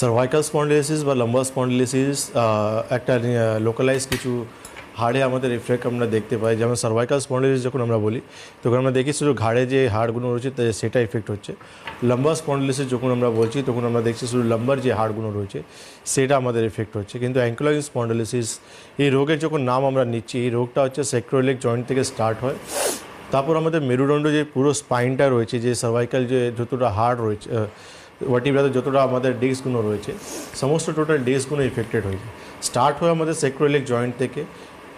Cervical স্পন্ডিলিসিস বা লম্বা স্পন্ডিলিসিস একটা লোকালাইজ কিছু হাড়ে আমাদের এফেক্ট আমরা দেখতে পাই। যেমন সার্ভাইকাল স্পন্ডিলিস যখন আমরা বলি, তখন আমরা দেখি শুধু ঘাড়ে যে হাড়গুলো রয়েছে সেটা এফেক্ট হচ্ছে। লম্বা স্পন্ডিলিসিস যখন আমরা বলছি, তখন আমরা দেখছি শুধু লম্বার যে হাড়গুলো রয়েছে, সেটা আমাদের এফেক্ট হচ্ছে। কিন্তু অ্যাঙ্কুলাইজ স্পন্ডিলিসিস এই রোগের যখন নাম আমরা নিচ্ছি, এই রোগটা হচ্ছে সেক্রোলিক জয়েন্ট থেকে স্টার্ট হয়। তারপর আমাদের মেরুদণ্ড যে পুরো স্পাইনটা রয়েছে, যে সার্ভাইকাল যে যতটা হাড় রয়েছে ওয়াটিব্রাতে যতটা আমাদের ডিস্কগুলো রয়েছে, সমস্ত টোটাল ডিস্কগুলো ইফেক্টেড হয়েছে স্টার্ট হয় আমাদের সেক্রোলিক জয়েন্ট থেকে,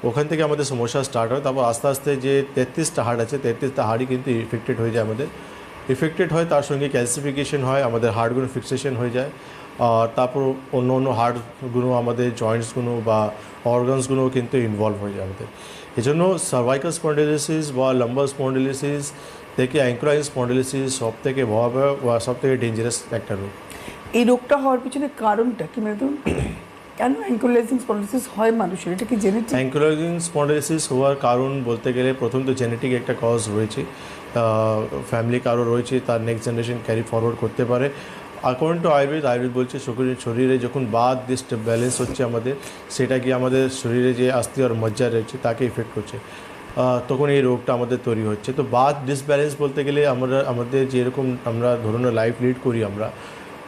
ওখান থেকে আমাদের সমস্যা স্টার্ট হয়, তারপর আস্তে আস্তে যে তেত্রিশটা হাড় আছে, তেত্রিশটা হাড়ই কিন্তু ইফেক্টেড হয়ে যায় আমাদের। ইফেক্টেড হয়, তার সঙ্গে ক্যালসিফিকেশন হয়, আমাদের হাড়গুলো ফিক্সেশন হয়ে যায়, আর তারপর অন্য অন্য হাড়গুলো, আমাদের জয়েন্টসগুলো বা অর্গানসগুলো কিন্তু ইনভলভ হয়ে যায় আমাদের। এই জন্য সার্ভাইকাল স্পন্ডিলিসিস বা লাম্বার স্পন্ডিলিসিস থেকে অ্যাঙ্কোলাইন স্পন্ডিলিসিস সব থেকে ভয়াবহ বা সব থেকে ডেঞ্জারাস একটা রোগ। এই রোগটা হওয়ার পিছনে কারণটা কি মানে কেন অ্যাঙ্কোলাইজিং স্পন্ডিলোসিস হয় মানুষের? এটা কি জেনেটিক অ্যাঙ্কোলাইন স্পন্ডিলিসিস হওয়ার কারণ বলতে গেলে প্রথম তো জেনেটিক একটা কজ রয়েছে। ফ্যামিলি কারও রয়েছে তার নেক্সট জেনারেশন ক্যারি ফরওয়ার্ড করতে পারে। অ্যাকর্ডিং টু আয়ুর্বেদ আয়ুর্বেদ বলছে শরীরে শরীরে যখন বাদ ডিস্ট ব্যালেন্স হচ্ছে আমাদের সেটা কি আমাদের শরীরে যে আস্তি আর মজ্জা রয়েছে তাকে ইফেক্ট করছে। তখন এই রোগটা আমাদের তৈরি হচ্ছে। তো বাদ ডিসব্যালেন্স বলতে গেলে আমরা, আমাদের যেরকম আমরা ধরুন লাইফ লিড করি আমরা,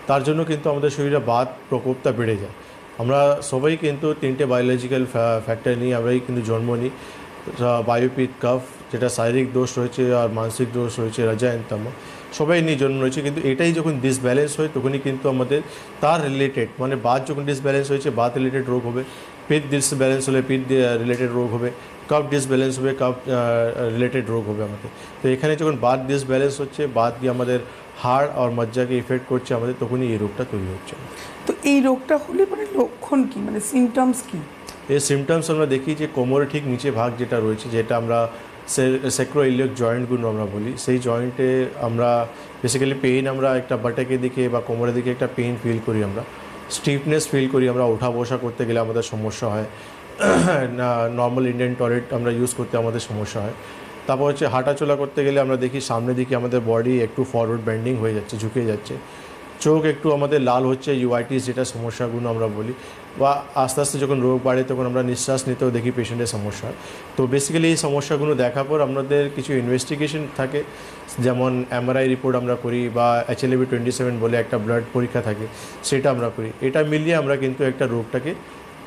তার জন্য কিন্তু আমাদের শরীরে বাদ প্রকোপটা বেড়ে যায়। আমরা সবাই কিন্তু তিনটে বায়োলজিক্যাল ফ্যাক্টর নিয়ে আমরাই কিন্তু জন্ম নিই। বায়োপিট কাফ যেটা শারীরিক দোষ রয়েছে আর মানসিক দোষ রয়েছে রাজায়ন্তম সবাই নিয়ে জন্ম রয়েছে কিন্তু এটাই যখন ডিসব্যালেন্স হয়, তখনই কিন্তু আমাদের তার রিলেটেড মানে বাদ যখন ডিসব্যালেন্স হয়েছে বাদ রিলেটেড রোগ হবে পিঠ ডিসব্যালেন্স হলে পিঠ রিলেটেড রোগ হবে কাপ ডিসব্যালেন্স হবে কাপ রিলেটেড রোগ হবে আমাদের। তো এখানে যখন বাদ ডিসব্যালেন্স হচ্ছে বাদ দিয়ে আমাদের হাড় আর মজ্জাকে ইফেক্ট করছে আমাদের তখনই এই রোগটা তৈরি হচ্ছে। তো এই রোগটা হলে মানে লক্ষণ কি? মানে সিমটমস কি? এই সিমটমস আমরা দেখি যে কোমরের ঠিক নিচে ভাগ যেটা রয়েছে যেটা আমরা সেক্রো ইলিয়ক জয়েন্টগুলো আমরা বলি সেই জয়েন্টে আমরা বেসিক্যালি পেইন আমরা একটা বাটাকে দিকে বা কোমরের দিকে একটা পেইন ফিল করি আমরা। স্টিফনেস ফিল করি আমরা ওঠা বসা করতে গেলে আমাদের সমস্যা হয়। নর্মাল ইন্ডিয়ান টয়লেট আমরা ইউজ করতে আমাদের সমস্যা হয়। তারপর হচ্ছে হাঁটাচলা করতে গেলে আমরা দেখি সামনের দিকে আমাদের বডি একটু ফরওয়ার্ড ব্যান্ডিং হয়ে যাচ্ছে, ঝুঁকে যাচ্ছে। চোখ একটু আমাদের লাল হচ্ছে ইউআইটিস যেটা সমস্যাগুলো আমরা বলি। বা আস্তে আস্তে যখন রোগ বাড়ে তখন আমরা নিঃশ্বাস নিতেও দেখি পেশেন্টের সমস্যা তো বেসিক্যালি এই সমস্যাগুলো দেখার পর আমাদের কিছু ইনভেস্টিগেশন থাকে। যেমন এমআরআই রিপোর্ট আমরা করি বা এইচএলএবি টোয়েন্টি সেভেন বলে একটা ব্লাড পরীক্ষা থাকে, সেটা আমরা করি। এটা মিলিয়ে আমরা কিন্তু একটা রোগটাকে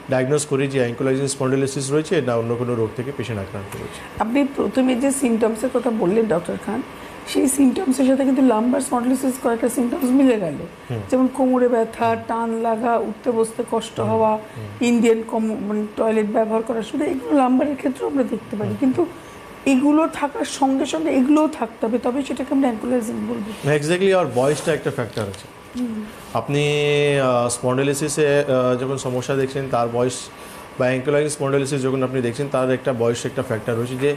ডায়াগনোস করি যে অ্যাঙ্কোলাইজিং স্পন্ডিলোসিস রয়েছে না অন্য কোনো রোগ থেকে পেশেন্ট আক্রান্ত রয়েছে আপনি প্রথমে যে সিমটমসের কথা বললেন ডক্টর খান সেই সিমটমসের সাথে কিন্তু লাম্বার স্পন্ডিলোসিস কয়েকটা সিমটমস মিলে গেল। যেমন কোমরে ব্যথা টান লাগা উঠতে বসতে কষ্ট হওয়া ইন্ডিয়ান কম মানে টয়লেট ব্যবহার করা শুধু এগুলো লাম্বারের ক্ষেত্রেও আমরা দেখতে পারি। কিন্তু এগুলো থাকার সঙ্গে সঙ্গে এগুলোও থাকতে হবে তবে সেটাকে আমরা অ্যাঙ্কুলাইজিং বলব। এক্স্যাক্টলি আর বয়সটা একটা ফ্যাক্টর আছে। আপনি স্পন্ডেলিসিসে যখন সমস্যা দেখছেন, তার বয়স বা অ্যাঙ্কোলাইন স্পন্ডেলিসিস যখন আপনি দেখছেন, তার একটা বয়স একটা ফ্যাক্টর রয়েছে যে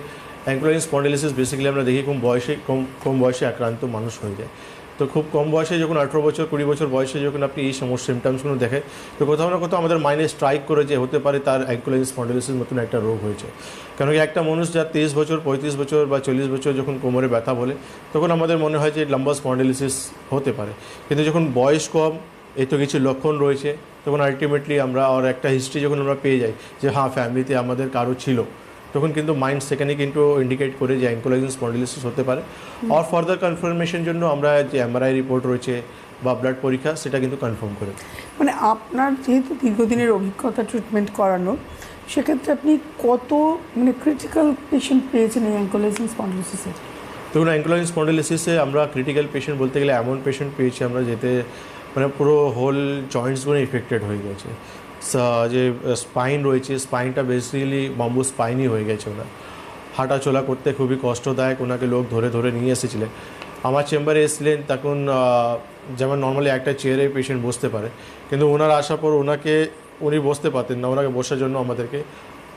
অ্যাঙ্কোলাইন স্পন্ডেলিসিস বেসিক্যালি আমরা দেখি কম বয়সে কম কম বয়সে আক্রান্ত মানুষ হয়ে যায়। তো খুব কম বয়সে যখন আঠেরো বছর, কুড়ি বছর বয়সে যখন আপনি এই সমস্ত সিমটমসগুলো দেখে তো কোথাও না কোথাও আমাদের মাইনে স্ট্রাইক করে যে হতে পারে তার অ্যাঙ্কোলাইন স্পন্ডেলিসিস মতন একটা রোগ হয়েছে। কেন কি একটা মানুষ যার তেইশ বছর, পঁয়ত্রিশ বছর বা চল্লিশ বছর যখন কোমরে ব্যথা বলে, তখন আমাদের মনে হয় যে লম্বা স্পন্ডেলিসিস হতে পারে। কিন্তু যখন বয়স কম, এই তো কিছু লক্ষণ রয়েছে, তখন আলটিমেটলি আমরা, আর একটা হিস্ট্রি যখন আমরা পেয়ে যাই যে হ্যাঁ ফ্যামিলিতে আমাদের কারও ছিল তখন কিন্তু মাইন্ড সেখানে কিন্তু ইন্ডিকেট করে যে অ্যাঙ্কোলাইজিং স্পন্ডিলিসিস হতে পারে। আর ফার্দার কনফার্মেশন জন্য আমরা যে এমআরআই রিপোর্ট রয়েছে বা ব্লাড পরীক্ষা সেটা কিন্তু কনফার্ম করে মানে আপনার যেহেতু দীর্ঘদিনের অভিজ্ঞতা ট্রিটমেন্ট করানো সেক্ষেত্রে আপনি কত মানে ক্রিটিক্যাল পেশেন্ট পেয়েছেন এই অ্যাঙ্কোলাইজিং স্পন্ডিলোসিসের দেখুন অ্যাঙ্কোলাইন স্পন্ডিলিসিসে আমরা ক্রিটিক্যাল পেশেন্ট বলতে গেলে এমন পেশেন্ট পেয়েছি আমরা যেতে মানে পুরো হোল জয়েন্টসগুলো ইফেক্টেড হয়ে গেছে। যে স্পাইন রয়েছে স্পাইনটা বেসিক্যালি বাম্বু স্পাইনই হয়ে গেছে ওনার। হাঁটাচলা করতে খুবই কষ্টদায়ক ওনাকে লোক ধরে ধরে নিয়ে এসেছিলেন। আমার চেম্বারে এসেছিলেন তখন যেমন নর্মালি একটা চেয়ারে পেশেন্ট বসতে পারে, কিন্তু ওনার আসার পর ওনাকে, উনি বসতে পারতেন না। ওনাকে বসার জন্য আমাদেরকে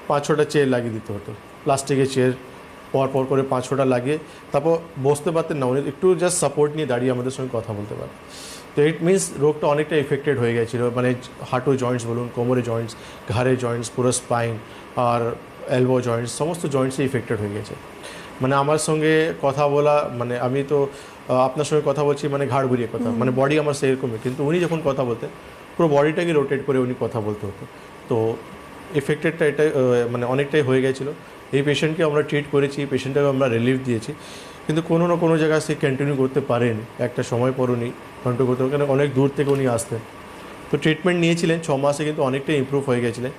পাঁচ ছটা চেয়ার লাগিয়ে দিতে হতো। প্লাস্টিকের চেয়ার পর পর করে পাঁচ ছটা লাগিয়ে, তারপর বসতে পারতেন না। উনি একটু জাস্ট সাপোর্ট নিয়ে দাঁড়িয়ে আমাদের সঙ্গে কথা বলতে পারে তো ইট মিনস রোগটা অনেকটা এফেক্টেড হয়ে গেছিল মানে হাঁটু জয়েন্টস বলুন কোমরে জয়েন্টস ঘাড়ে জয়েন্টস পুরো স্পাইন আর এলবো জয়েন্টস সমস্ত জয়েন্টসই এফেক্টেড হয়ে গেছে। মানে আমার সঙ্গে কথা বলা মানে আমি তো আপনার সঙ্গে কথা বলছি মানে ঘাড় ঘুরিয়ে কথা মানে বডি আমার সেরকমই কিন্তু উনি যখন কথা বলতেন পুরো বডিটাকে রোটেট করে উনি কথা বলতে হতো। তো এফেক্টেডটা এটা মানে অনেকটাই হয়ে গেছিল। এই পেশেন্টকে আমরা ট্রিট করেছি পেশেন্টটাকে আমরা রিলিফ দিয়েছি। কিন্তু কোনো না কোনো জায়গায় সে কন্টিনিউ করতে পারেন। একটা সময় পর উনি কন্টিনিউ করতে কারণ অনেক দূর থেকে উনি আসতেন। তো ট্রিটমেন্ট নিয়েছিলেন, ছ মাসে কিন্তু অনেকটাই ইমপ্রুভ হয়ে গেছিলেন।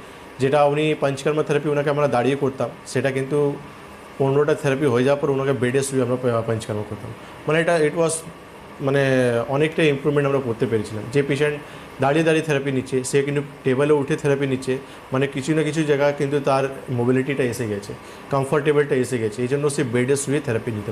যেটা উনি পঞ্চকর্মা থেরাপি ওনাকে আমরা দাঁড়িয়ে করতাম, সেটা কিন্তু পনেরোটা থেরাপি হয়ে যাওয়ার পর ওনাকে বেডে শুয়ে আমরা পঞ্চকর্মা করতাম। মানে এটা ইট ওয়াজ মানে অনেকটা ইমপ্রুভমেন্ট আমরা করতে পেরেছিলাম। যে পেশেন্ট দাঁড়িয়ে দাঁড়িয়ে থেরাপি নিচ্ছে, সে কিন্তু টেবিলে উঠে থেরাপি নিচ্ছে মানে কিছু না কিছু জায়গা কিন্তু তার মোবিলিটিটা এসে গেছে কমফর্টেবলটা এসে গেছে। এই জন্য সে বেডে শুয়ে থেরাপি নিতে